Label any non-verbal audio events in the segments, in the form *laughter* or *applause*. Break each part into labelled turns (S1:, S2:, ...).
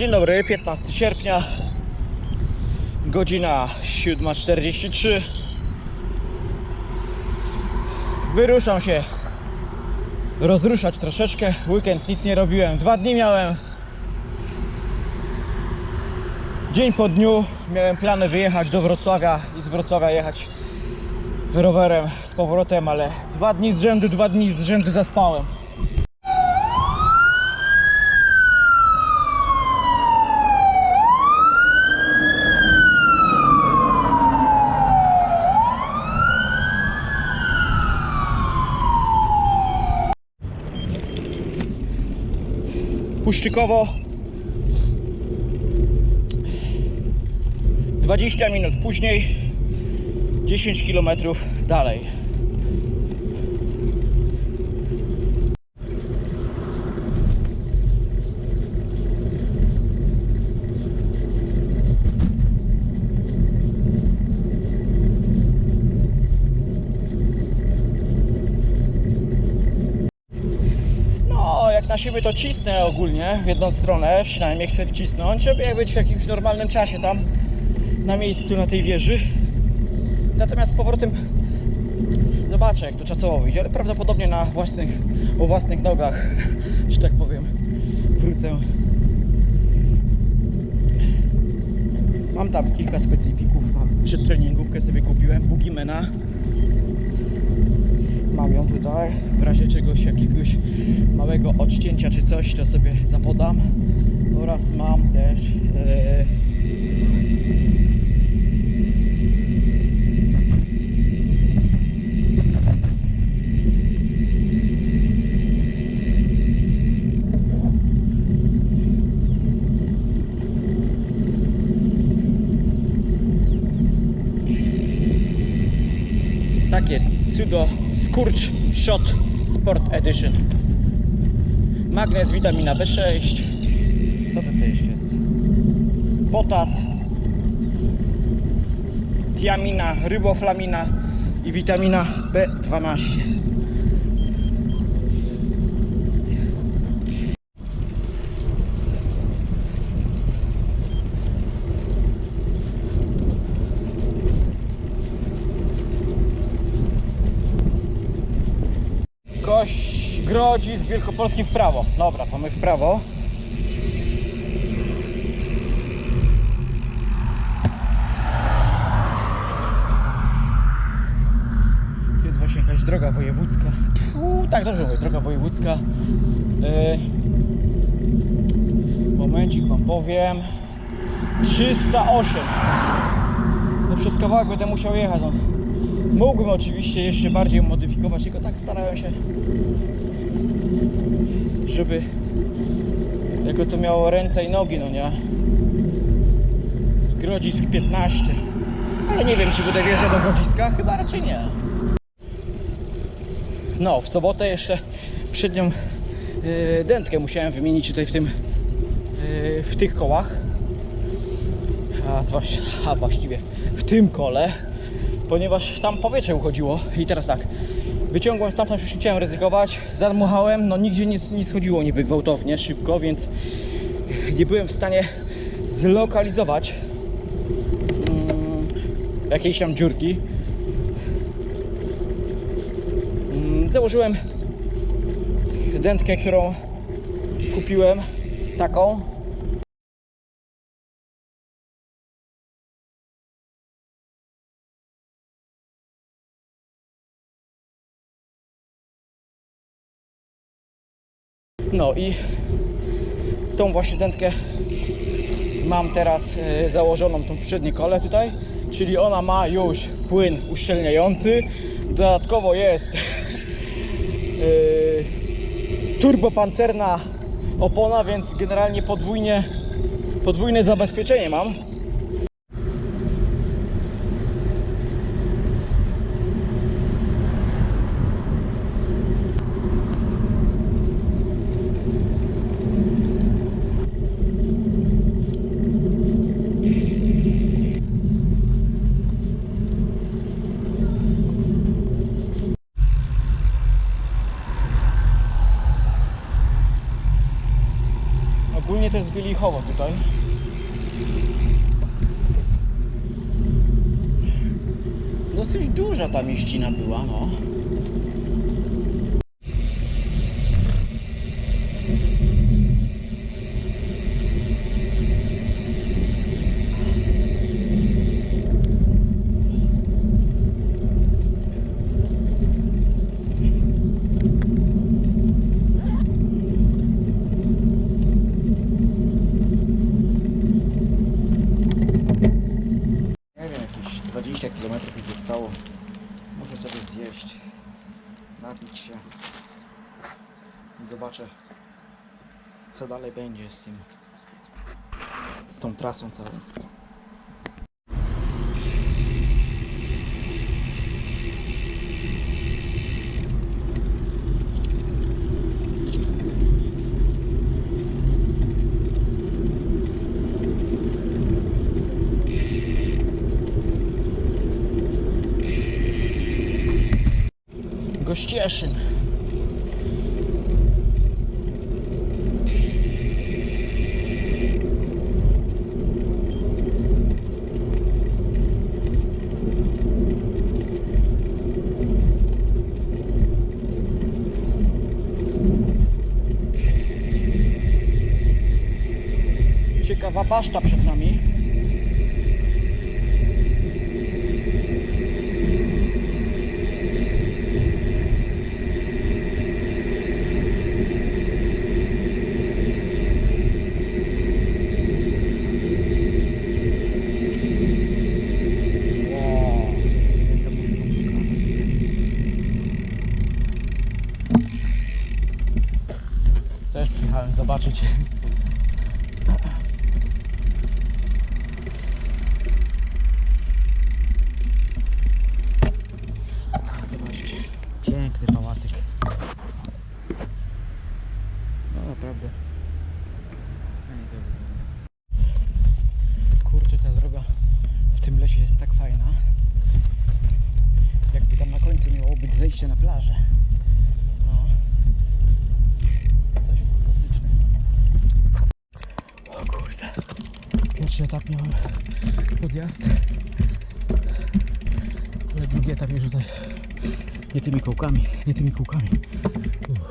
S1: Dzień dobry, 15 sierpnia, godzina 7.43. Wyruszam się rozruszać troszeczkę. Weekend nic nie robiłem, dwa dni miałem. Dzień po dniu miałem plany wyjechać do Wrocławia i z Wrocławia jechać rowerem z powrotem, ale dwa dni z rzędu, dwa dni z rzędu zaspałem. Puszczykowo 20 minut później 10 km dalej. No, jak na siebie to cisnę ogólnie w jedną stronę, przynajmniej chcę wcisnąć, żeby być w jakimś normalnym czasie tam na miejscu na tej wieży. Natomiast z powrotem zobaczę jak to czasowo wyjdzie, ale prawdopodobnie na własnych, o własnych nogach, *laughs* że tak powiem, wrócę. Mam tam kilka specyfików, mam przedtreningówkę sobie kupiłem, Bugimena. Mam ją tutaj, w razie czegoś, jakiegoś małego odcięcia czy coś, to sobie zapodam. Oraz mam też e, takie cudo Skurcz Shot Sport Edition. Magnez, witamina B6. Co to jeszcze jest? Potas, tiamina, ryboflamina i witamina B12. Grodzi z w prawo. Dobra, to my w prawo. Tu jest właśnie jakaś droga wojewódzka. Uu, tak, dobrze mówię, droga wojewódzka. Yy, momencik wam powiem. 308. No przez kawałek będę musiał jechać. No. Mógłbym oczywiście jeszcze bardziej modyfikować, tylko tak starałem się, żeby jako to miało ręce i nogi, no nie? Grodzisk 15. Ale nie wiem, czy będę wjeżdżał do Grodziska, chyba raczej nie. No, w sobotę jeszcze przednią yy, dętkę musiałem wymienić tutaj w tym, yy, w tych kołach. A, zwłaś- a właściwie w tym kole ponieważ tam powietrze uchodziło i teraz tak wyciągłem stamtąd, już nie chciałem ryzykować. Zadmuchałem, no nigdzie nic nie schodziło niby gwałtownie, szybko, więc nie byłem w stanie zlokalizować mm, jakiejś tam dziurki. Mm, założyłem dętkę, którą kupiłem taką No i tą właśnie dętkę mam teraz e, założoną tą przednie kole tutaj, czyli ona ma już płyn uszczelniający. Dodatkowo jest e, turbopancerna opona, więc generalnie podwójnie, podwójne zabezpieczenie mam. Ogólnie też zbyli oddechowo tutaj. Dosyć duża ta mieścina była, no. Nie wiem, jakieś 20 km mi zostało. Muszę sobie zjeść, napić się i zobaczę, co dalej będzie z tym, z tą trasą całą. Gościeszyn. Ciekawa baszta przed nami. Wow. Też przyjechałem zobaczyć. Zobaczcie, piękny pałacyk. No naprawdę. Fajnie to wygląda. Kurczę, ta droga w tym lesie jest tak fajna. Jakby tam na końcu miało być zejście na plażę. No. Coś fantastycznego. O kurde. Pierwszy etap miałem podjazd. Ale drugi etap już tutaj nie tymi kołkami, nie tymi kółkami. Uff.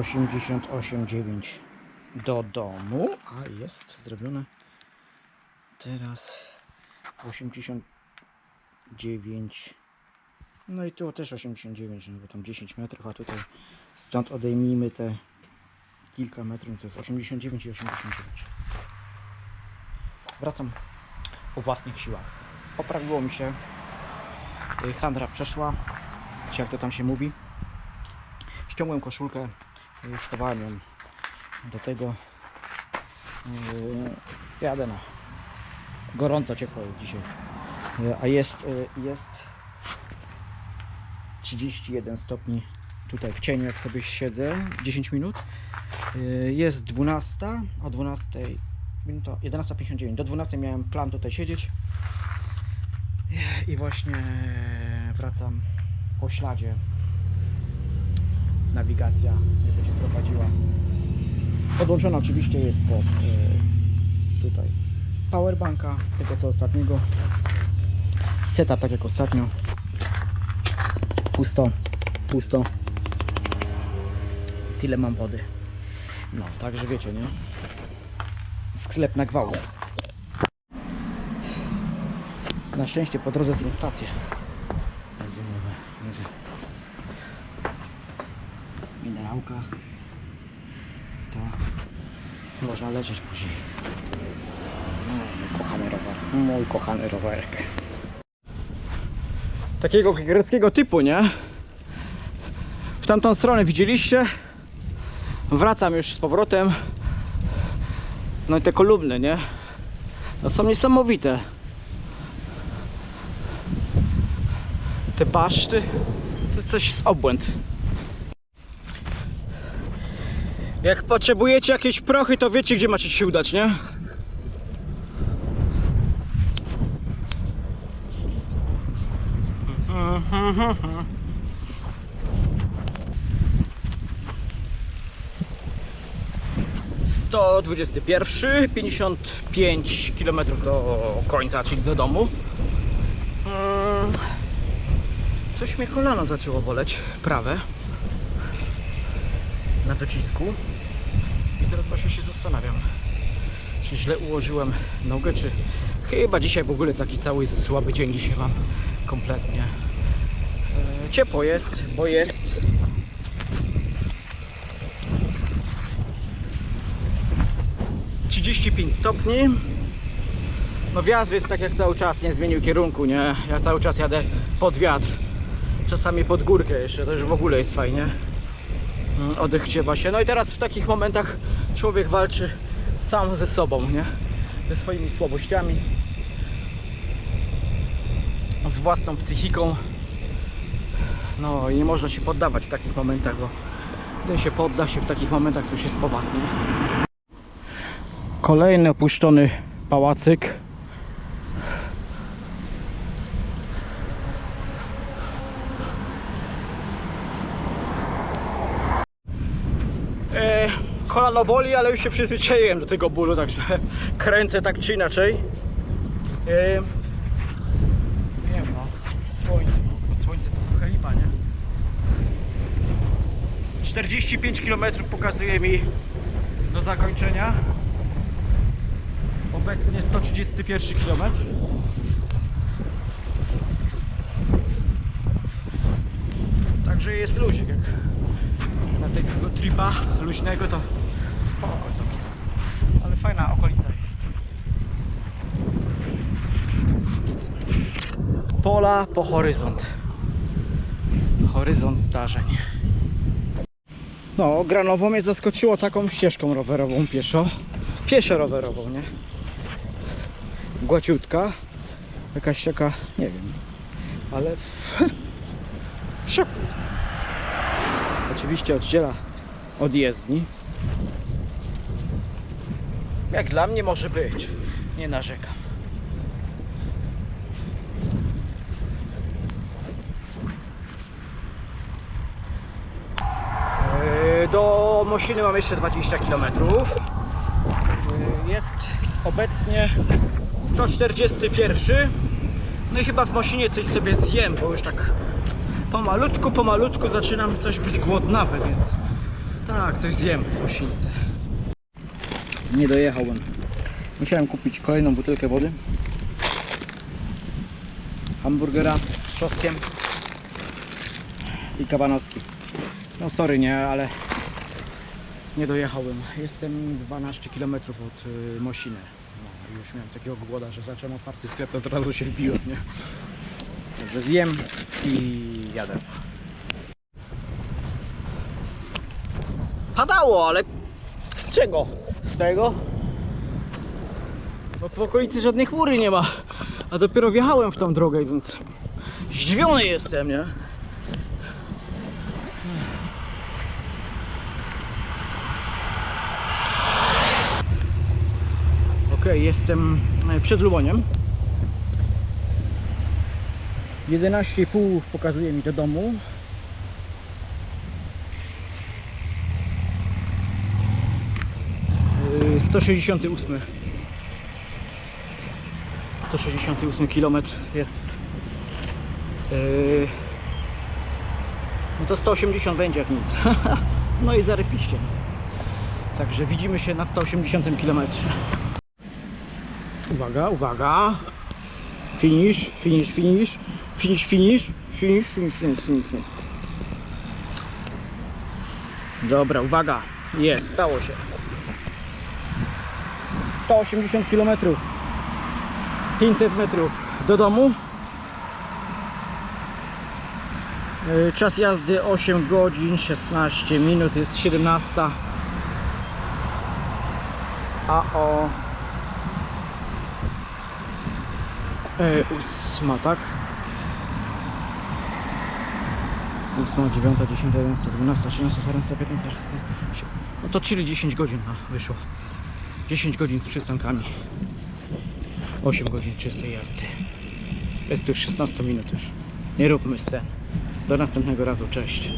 S1: 88,9 do domu, a jest zrobione teraz 89 no i tu też 89, no bo tam 10 metrów, a tutaj stąd odejmijmy te kilka metrów, to jest 89 i 89 wracam o własnych siłach. Poprawiło mi się y, handra przeszła, czy jak to tam się mówi. Ściągłem koszulkę schowałem ją do tego yy, jadę na gorąco ciepło jest dzisiaj. Yy, a jest yy, jest 31 stopni tutaj w cieniu jak sobie siedzę 10 minut. Jest 12 o 12 minuta 11.59 do 12 miałem plan tutaj siedzieć. I właśnie wracam po śladzie. Nawigacja nie będzie prowadziła. Podłączona oczywiście jest pod y, tutaj powerbanka, tego co ostatniego. Setup tak jak ostatnio. Pusto, pusto. Tyle mam wody. No, także wiecie, nie? Sklep na gwałt. Na szczęście po drodze są stacje benzynowe. Minerałka. To można lecieć później. No, mój kochany rower. Mój kochany rowerek. Takiego greckiego typu, nie? W tamtą stronę widzieliście? Wracam już z powrotem. No i te kolumny, nie? No są niesamowite. Te baszty to coś z obłęd. Jak potrzebujecie jakieś prochy, to wiecie gdzie macie się udać, nie? Dwudziesty pierwszy, 55 km do końca, czyli do domu. Mm, Coś mnie kolano zaczęło boleć, prawe, na docisku. I teraz właśnie się zastanawiam, czy źle ułożyłem nogę, czy chyba dzisiaj w ogóle taki cały słaby dzień dzisiaj mam kompletnie. E, Ciepło jest, bo jest 35 stopni. No wiatr jest tak jak cały czas, nie zmienił kierunku, nie? Ja cały czas jadę pod wiatr. Czasami pod górkę jeszcze, to już w ogóle jest fajnie. Mm, Oddech ciewa się. No i teraz w takich momentach człowiek walczy sam ze sobą, nie? Ze swoimi słabościami. Z własną psychiką. No i nie można się poddawać w takich momentach, bo gdy się podda się w takich momentach, to już jest po was, nie? Kolejny opuszczony pałacyk. Kolano boli, ale już się przyzwyczaiłem do tego bólu, także *laughs* kręcę tak czy inaczej. Nie wiem, no, słońce, pod słońce to trochę lipa, nie? 45 km pokazuje mi do zakończenia. Obecnie 131 km. Także jest luzik. Jak na tego tripa luźnego to spoko. Ale fajna okolica jest. Pola po horyzont. Horyzont zdarzeń. No, Granowo mnie zaskoczyło taką ścieżką rowerową pieszo. Pieszo rowerową, nie? Głaciutka. Jakaś taka, nie wiem, ale *laughs* w szoku. Oczywiście oddziela od jezdni. Jak dla mnie może być. Nie narzekam. Yy, Do Mosiny mam jeszcze 20 km. Jest obecnie 141. No i chyba w Mosinie coś sobie zjem, bo już tak pomalutku, pomalutku zaczynam coś być głodnawy, więc tak, coś zjem w Mosince. Nie dojechałem. Musiałem kupić kolejną butelkę wody. Hamburgera z czosnkiem i kabanowski. No sorry, nie, ale nie dojechałem. Jestem 12 km od y, Mosiny. No, już miałem takiego głoda, że zacząłem otwarty sklep, to od razu się wbiłem, nie? Także zjem i jadę. Padało, ale z czego? Z tego? Bo w okolicy żadnej chmury nie ma. A dopiero wjechałem w tą drogę, więc zdziwiony jestem, nie? Ok, jestem e, przed Luboniem. 11,5 pokazuje mi do domu. Yy, 168 168 km jest yy, no to 180 będzie jak nic. *laughs* No i zarypiście. Także widzimy się na 180 km uwaga, uwaga. Finish, finish, finish finish, finish finish, finish, finish, finish, dobra, uwaga. Jest, stało się 180 km 500 metrów do domu. Yy, czas jazdy 8 godzin 16 minut jest 17 a o e, 8 tak? 8, 9, 10, 11, 12, 13, 14, 15, 16 no to czyli 10 godzin wyszło 10 godzin z przystankami 8 godzin czystej jazdy. Jest tu już 16 minut już. Nie róbmy scen. Do następnego razu. Cześć.